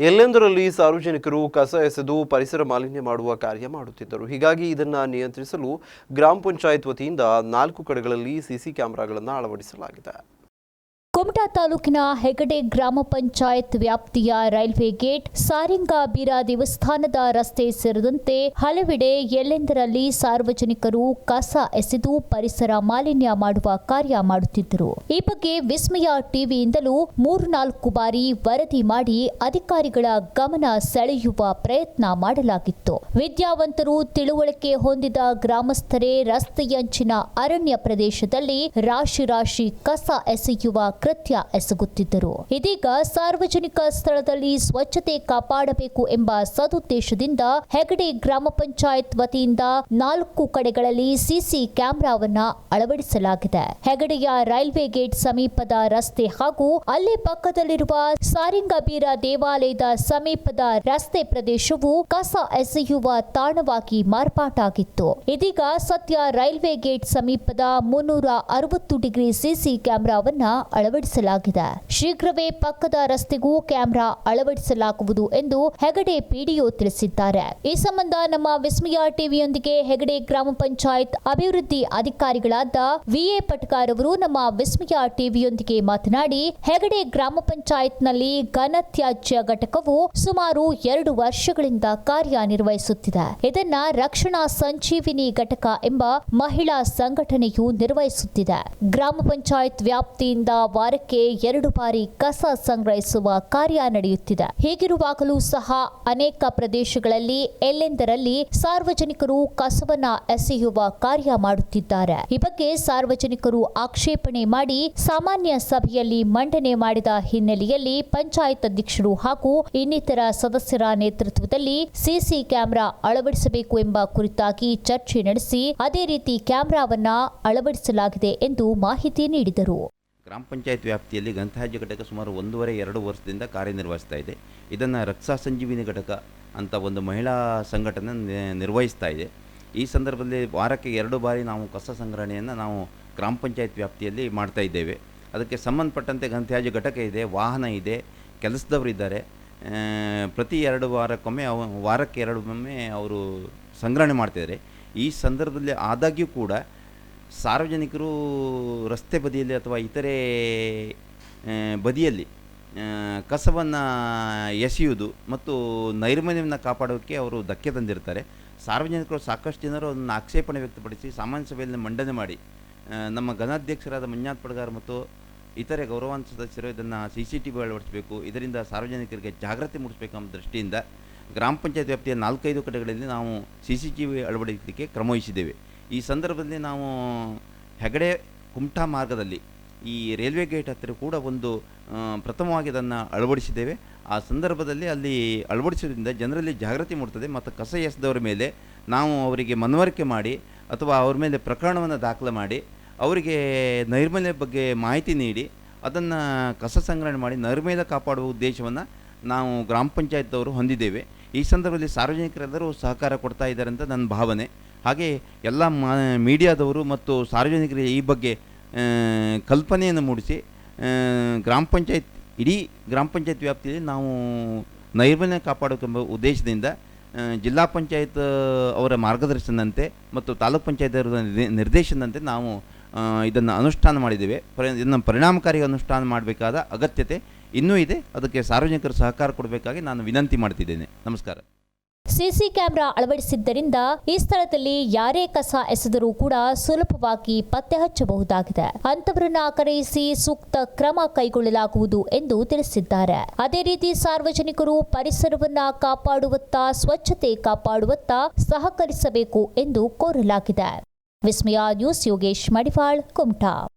ಎಲ್ಲೆಂದರಲ್ಲಿ ಸಾರ್ವಜನಿಕರು ಕಸ ಎಸೆದು ಪರಿಸರ ಮಾಲಿನ್ಯ ಮಾಡುವ ಕಾರ್ಯ ಮಾಡುತ್ತಿದ್ದರು. ಹೀಗಾಗಿ ಇದನ್ನು ನಿಯಂತ್ರಿಸಲು ಗ್ರಾಮ ಪಂಚಾಯತ್ ವತಿಯಿಂದ ನಾಲ್ಕು ಕಡೆಗಳಲ್ಲಿ ಸಿಸಿ ಕ್ಯಾಮೆರಾಗಳನ್ನು ಅಳವಡಿಸಲಾಗಿದೆ. ತಾಲೂಕಿನ ಹೆಗಡೆ ಗ್ರಾಮ ಪಂಚಾಯತ್ ವ್ಯಾಪ್ತಿಯ ರೈಲ್ವೆ ಗೇಟ್ ಸಾರಿಂಗಾಬೀರ ದೇವಸ್ಥಾನದ ರಸ್ತೆ ಸೇರಿದಂತೆ ಹಲವೆಡೆ ಎಲ್ಲೆಂದರಲ್ಲಿ ಸಾರ್ವಜನಿಕರು ಕಸ ಎಸೆದು ಪರಿಸರ ಮಾಲಿನ್ಯ ಮಾಡುವ ಕಾರ್ಯ ಮಾಡುತ್ತಿದ್ದರು. ಈ ಬಗ್ಗೆ ವಿಸ್ಮಯ ಟಿವಿಯಿಂದಲೂ ಮೂರ್ನಾಲ್ಕು ಬಾರಿ ವರದಿ ಮಾಡಿ ಅಧಿಕಾರಿಗಳ ಗಮನ ಸೆಳೆಯುವ ಪ್ರಯತ್ನ ಮಾಡಲಾಗಿತ್ತು. ವಿದ್ಯಾವಂತರು ತಿಳುವಳಿಕೆ ಹೊಂದಿದ ಗ್ರಾಮಸ್ಥರೇ ರಸ್ತೆಯಂಚಿನ ಅರಣ್ಯ ಪ್ರದೇಶದಲ್ಲಿ ರಾಶಿ ರಾಶಿ ಕಸ ಎಸೆಯುವ ಕೃತ್ಯ ಎಸಗುತ್ತಿದ್ದರು. ಇದೀಗ ಸಾರ್ವಜನಿಕ ಸ್ಥಳದಲ್ಲಿ ಸ್ವಚ್ಛತೆ ಕಾಪಾಡಬೇಕು ಎಂಬ ಸದುದ್ದೇಶದಿಂದ ಹೆಗಡೆ ಗ್ರಾಮ ಪಂಚಾಯತ್ ವತಿಯಿಂದ ನಾಲ್ಕು ಕಡೆಗಳಲ್ಲಿ ಸಿಸಿ ಕ್ಯಾಮೆರಾವನ್ನ ಅಳವಡಿಸಲಾಗಿದೆ. ಹೆಗಡೆಯ ರೈಲ್ವೆ ಗೇಟ್ ಸಮೀಪದ ರಸ್ತೆ ಹಾಗೂ ಅಲ್ಲೇ ಪಕ್ಕದಲ್ಲಿರುವ ಸಾರಿಂಗಬೀರ ದೇವಾಲಯದ ಸಮೀಪದ ರಸ್ತೆ ಪ್ರದೇಶವು ಕಸ ಎಸೆಯುವ ತಾಣವಾಗಿ ಮಾರ್ಪಾಟಾಗಿತ್ತು. ಇದೀಗ ಸದ್ಯ ರೈಲ್ವೆ ಗೇಟ್ ಸಮೀಪದ ಮುನ್ನೂರ ಅರವತ್ತು ಡಿಗ್ರಿ ಸಿಸಿ ಕ್ಯಾಮೆರಾವನ್ನ ಅಳವಡಿಸಲಾಗಿದೆ ಶೀಘ್ರವೇ ಪಕ್ಕದ ರಸ್ತೆಗೂ ಕ್ಯಾಮೆರಾ ಅಳವಡಿಸಲಾಗುವುದು ಎಂದು ಹೆಗಡೆ ಪಿಡಿಒ ತಿಳಿಸಿದ್ದಾರೆ. ಈ ಸಂಬಂಧ ನಮ್ಮ ವಿಸ್ಮಯ ಟಿವಿಯೊಂದಿಗೆ ಹೆಗಡೆ ಗ್ರಾಮ ಪಂಚಾಯತ್ ಅಭಿವೃದ್ಧಿ ಅಧಿಕಾರಿಗಳಾದ ವಿಎ ಪಟ್ಕಾರ್ ಅವರು ನಮ್ಮ ವಿಸ್ಮಯ ಟಿವಿಯೊಂದಿಗೆ ಮಾತನಾಡಿ, ಹೆಗಡೆ ಗ್ರಾಮ ಪಂಚಾಯತ್ನಲ್ಲಿ ಘನತ್ಯಾಜ್ಯ ಘಟಕವು ಸುಮಾರು ಎರಡು ವರ್ಷಗಳಿಂದ ಕಾರ್ಯನಿರ್ವಹಿಸುತ್ತಿದೆ. ಇದನ್ನ ರಕ್ಷಣಾ ಸಂಜೀವಿನಿ ಘಟಕ ಎಂಬ ಮಹಿಳಾ ಸಂಘಟನೆಯು ನಿರ್ವಹಿಸುತ್ತಿದೆ. ಗ್ರಾಮ ಪಂಚಾಯತ್ ವ್ಯಾಪ್ತಿಯಿಂದ ವಾರಕ್ಕೆ ಎರಡು ಬಾರಿ ಕಸ ಸಂಗ್ರಹಿಸುವ ಕಾರ್ಯ ನಡೆಯುತ್ತಿದೆ. ಹೀಗಿರುವಾಗಲೂ ಸಹ ಅನೇಕ ಪ್ರದೇಶಗಳಲ್ಲಿ ಎಲ್ಲೆಂದರಲ್ಲಿ ಸಾರ್ವಜನಿಕರು ಕಸವನ್ನ ಎಸೆಯುವ ಕಾರ್ಯ ಮಾಡುತ್ತಿದ್ದಾರೆ. ಈ ಬಗ್ಗೆ ಸಾರ್ವಜನಿಕರು ಆಕ್ಷೇಪಣೆ ಮಾಡಿ ಸಾಮಾನ್ಯ ಸಭೆಯಲ್ಲಿ ಮಂಡನೆ ಮಾಡಿದ ಹಿನ್ನೆಲೆಯಲ್ಲಿ ಪಂಚಾಯತ್ ಅಧ್ಯಕ್ಷರು ಹಾಗೂ ಇನ್ನಿತರ ಸದಸ್ಯರ ನೇತೃತ್ವದಲ್ಲಿ ಸಿಸಿ ಕ್ಯಾಮೆರಾ ಅಳವಡಿಸಬೇಕು ಎಂಬ ಕುರಿತಾಗಿ ಚರ್ಚೆ ನಡೆಸಿ ಅದೇ ರೀತಿ ಕ್ಯಾಮೆರಾವನ್ನ ಅಳವಡಿಸಲಾಗಿದೆ ಎಂದು ಮಾಹಿತಿ ನೀಡಿದರು. ಗ್ರಾಮ ಪಂಚಾಯತ್ ವ್ಯಾಪ್ತಿಯಲ್ಲಿ ಘನತ್ಯಾಜ್ಯ ಘಟಕ ಸುಮಾರು ಒಂದೂವರೆ, ಎರಡು ವರ್ಷದಿಂದ ಕಾರ್ಯನಿರ್ವಹಿಸ್ತಾ ಇದೆ. ಇದನ್ನು ರಕ್ಷಾ ಸಂಜೀವಿನಿ ಘಟಕ ಅಂತ ಒಂದು ಮಹಿಳಾ ಸಂಘಟನೆ ನಿರ್ವಹಿಸ್ತಾ ಇದೆ. ಈ ಸಂದರ್ಭದಲ್ಲಿ ವಾರಕ್ಕೆ ಎರಡು ಬಾರಿ ನಾವು ಕಸ ಸಂಗ್ರಹಣೆಯನ್ನು ನಾವು ಗ್ರಾಮ ಪಂಚಾಯತ್ ವ್ಯಾಪ್ತಿಯಲ್ಲಿ ಮಾಡ್ತಾ ಇದ್ದೇವೆ. ಅದಕ್ಕೆ ಸಂಬಂಧಪಟ್ಟಂತೆ ಘನತ್ಯಾಜ್ಯ ಘಟಕ ಇದೆ, ವಾಹನ ಇದೆ ಕೆಲಸದವರಿದ್ದಾರೆ ಇದ್ದಾರೆ. ಪ್ರತಿ ಎರಡು ವಾರಕ್ಕೊಮ್ಮೆ ಅವ, ವಾರಕ್ಕೆ ಎರಡು ಒಮ್ಮೆ ಅವರು ಸಂಗ್ರಹಣೆ ಮಾಡ್ತಿದ್ದಾರೆ. ಈ ಸಂದರ್ಭದಲ್ಲಿ ಆದಾಗ್ಯೂ ಕೂಡ ಸಾರ್ವಜನಿಕರು ರಸ್ತೆ ಬದಿಯಲ್ಲಿ ಅಥವಾ ಇತರೆ ಬದಿಯಲ್ಲಿ ಕಸವನ್ನು ಎಸೆಯುವುದು ಮತ್ತು ನೈರ್ಮಲ್ಯವನ್ನು ಕಾಪಾಡೋಕ್ಕೆ ಅವರು ಧಕ್ಕೆ ತಂದಿರ್ತಾರೆ. ಸಾರ್ವಜನಿಕರು ಸಾಕಷ್ಟು ಜನರು ಅದನ್ನು ಆಕ್ಷೇಪಣೆ ವ್ಯಕ್ತಪಡಿಸಿ ಸಾಮಾನ್ಯ ಸಭೆಯಲ್ಲಿ ಮಂಡನೆ ಮಾಡಿ ನಮ್ಮ ಘನಾಧ್ಯಕ್ಷರಾದ ಮಂಜುನಾಥ್ ಪಡ್ಗಾರ್ ಮತ್ತು ಇತರೆ ಗೌರವಾನ್ವಿತ ಸದಸ್ಯರು ಇದನ್ನು ಸಿ ಸಿ ಟಿ ವಿ ಅಳವಡಿಸಬೇಕು ಇದರಿಂದ ಸಾರ್ವಜನಿಕರಿಗೆ ಜಾಗೃತಿ ಮೂಡಿಸಬೇಕೆಂಬ ದೃಷ್ಟಿಯಿಂದ ಗ್ರಾಮ ಪಂಚಾಯತ್ ವ್ಯಾಪ್ತಿಯ ನಾಲ್ಕೈದು ಕಡೆಗಳಲ್ಲಿ ನಾವು ಸಿ ಸಿ ಟಿ ವಿ ಅಳವಡಿಸಲಿಕ್ಕೆ ಕ್ರಮ ವಹಿಸಿದ್ದೇವೆ. ಈ ಸಂದರ್ಭದಲ್ಲಿ ನಾವು ಹೆಗಡೆ ಕುಮಟಾ ಮಾರ್ಗದಲ್ಲಿ ಈ ರೈಲ್ವೆ ಗೇಟ್ ಹತ್ತಿರ ಕೂಡ ಒಂದು ಪ್ರಥಮವಾಗಿ ಅದನ್ನು ಅಳವಡಿಸಿದ್ದೇವೆ. ಆ ಸಂದರ್ಭದಲ್ಲಿ ಅಲ್ಲಿ ಅಳವಡಿಸೋದ್ರಿಂದ ಜನರಲ್ಲಿ ಜಾಗೃತಿ ಮೂಡ್ತದೆ. ಮತ್ತು ಕಸ ಎಸೆದವರ ಮೇಲೆ ನಾವು ಅವರಿಗೆ ಮನವರಿಕೆ ಮಾಡಿ ಅಥವಾ ಅವ್ರ ಮೇಲೆ ಪ್ರಕರಣವನ್ನು ದಾಖಲೆ ಮಾಡಿ ಅವರಿಗೆ ನೈರ್ಮಲ್ಯ ಬಗ್ಗೆ ಮಾಹಿತಿ ನೀಡಿ ಅದನ್ನು ಕಸ ಸಂಗ್ರಹಣೆ ಮಾಡಿ ನೈರ್ಮಲ್ಯ ಕಾಪಾಡುವ ಉದ್ದೇಶವನ್ನು ನಾವು ಗ್ರಾಮ ಪಂಚಾಯತ್ದವರು ಹೊಂದಿದ್ದೇವೆ. ಈ ಸಂದರ್ಭದಲ್ಲಿ ಸಾರ್ವಜನಿಕರೆಲ್ಲರೂ ಸಹಕಾರ ಕೊಡ್ತಾ ಇದ್ದಾರೆ ಅಂತ ನನ್ನ ಭಾವನೆ. ಹಾಗೆ ಎಲ್ಲ ಮೀಡಿಯಾದವರು ಮತ್ತು ಸಾರ್ವಜನಿಕರಿಗೆ ಈ ಬಗ್ಗೆ ಕಲ್ಪನೆಯನ್ನು ಮೂಡಿಸಿ ಗ್ರಾಮ ಪಂಚಾಯತ್, ಇಡೀ ಗ್ರಾಮ ಪಂಚಾಯತ್ ವ್ಯಾಪ್ತಿಯಲ್ಲಿ ನಾವು ನೈರ್ಮಲ್ಯ ಕಾಪಾಡೋಕೆಂಬ ಉದ್ದೇಶದಿಂದ ಜಿಲ್ಲಾ ಪಂಚಾಯತ್ ಅವರ ಮಾರ್ಗದರ್ಶನದಂತೆ ಮತ್ತು ತಾಲೂಕ್ ಪಂಚಾಯತ್ ಅವರ ನಿರ್ದೇ- ನಿರ್ದೇಶನದಂತೆ ನಾವು ಇದನ್ನು ಅನುಷ್ಠಾನ ಮಾಡಿದ್ದೇವೆ. ಪರಿ, ಇದನ್ನು ಪರಿಣಾಮಕಾರಿ ಅನುಷ್ಠಾನ ಮಾಡಬೇಕಾದ ಅಗತ್ಯತೆ ಇನ್ನೂ ಇದೆ. ಅದಕ್ಕೆ ಸಾರ್ವಜನಿಕರು ಸಹಕಾರ ಕೊಡಬೇಕಾಗಿ ನಾನು ವಿನಂತಿ ಮಾಡ್ತಿದ್ದೇನೆ. ನಮಸ್ಕಾರ. ಸಿಸಿ ಕ್ಯಾಮೆರಾ ಅಳವಡಿಸಿದ್ದರಿಂದ ಈ ಸ್ಥಳದಲ್ಲಿ ಯಾರೇ ಕಸ ಎಸೆದರೂ ಕೂಡ ಸುಲಭವಾಗಿ ಪತ್ತೆ ಹಚ್ಚಬಹುದಾಗಿದೆ. ಅಂತವರನ್ನ ಕರೆಯಿಸಿ ಸೂಕ್ತ ಕ್ರಮ ಕೈಗೊಳ್ಳಲಾಗುವುದು ಎಂದು ತಿಳಿಸಿದ್ದಾರೆ. ಅದೇ ರೀತಿ ಸಾರ್ವಜನಿಕರು ಪರಿಸರವನ್ನ ಕಾಪಾಡುವತ್ತ, ಸ್ವಚ್ಛತೆ ಕಾಪಾಡುವತ್ತ ಸಹಕರಿಸಬೇಕು ಎಂದು ಕೋರಲಾಗಿದೆ. ವಿಸ್ಮಯ ನ್ಯೂಸ್ ಯೋಗೇಶ್ ಮಡಿವಾಳ್, ಕುಮಟಾ.